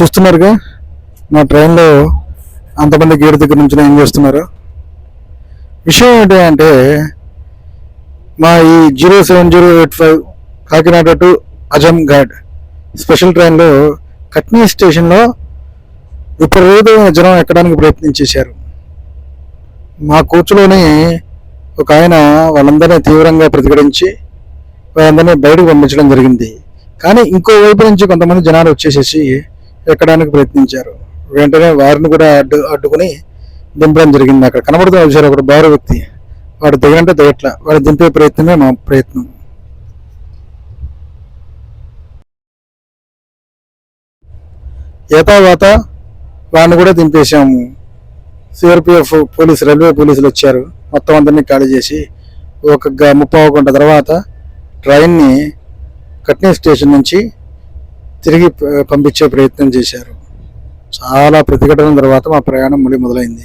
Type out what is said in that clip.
చూస్తున్నారుగా? మా ట్రైన్లో అంతమంది గేట్ దగ్గర నుంచి ఏం చేస్తున్నారు? విషయం ఏంటి అంటే మా ఈ zero seven zero eight five Kakinada to Azamgarh special ట్రైన్లో కట్నీ స్టేషన్లో విపరీతమైన జనం ఎక్కడానికి ప్రయత్నించేశారు మా కూర్చులోని ఒక ఆయన వాళ్ళందరినీ తీవ్రంగా ప్రతిఘటించి వాళ్ళందరినీ బయటకు పంపించడం జరిగింది. కానీ ఇంకో వైపు నుంచి కొంతమంది జనాలు వచ్చేసేసి ఎక్కడానికి ప్రయత్నించారు. వెంటనే వారిని కూడా అడ్డు అడ్డుకుని దింపడం జరిగింది. అక్కడ కనబడుతున్న వచ్చారు ఒకడు బారు వ్యక్తి వాడు దిగంటే దిగట్ల వాడు దింపే ప్రయత్నమే మా ప్రయత్నం. ఏతావాత వాడిని కూడా దింపేశాము. సిఆర్పిఎఫ్ పోలీసు రైల్వే పోలీసులు వచ్చారు. మొత్తం అందరినీ ఖాళీ చేసి ఒక గ- ముప్పావు గంట తర్వాత ట్రైన్ని కట్నీ స్టేషన్ నుంచి తిరిగి పంపించే ప్రయత్నం చేశారు. చాలా ప్రతిఘటన తర్వాత మా ప్రయాణం మళ్ళీ మొదలైంది.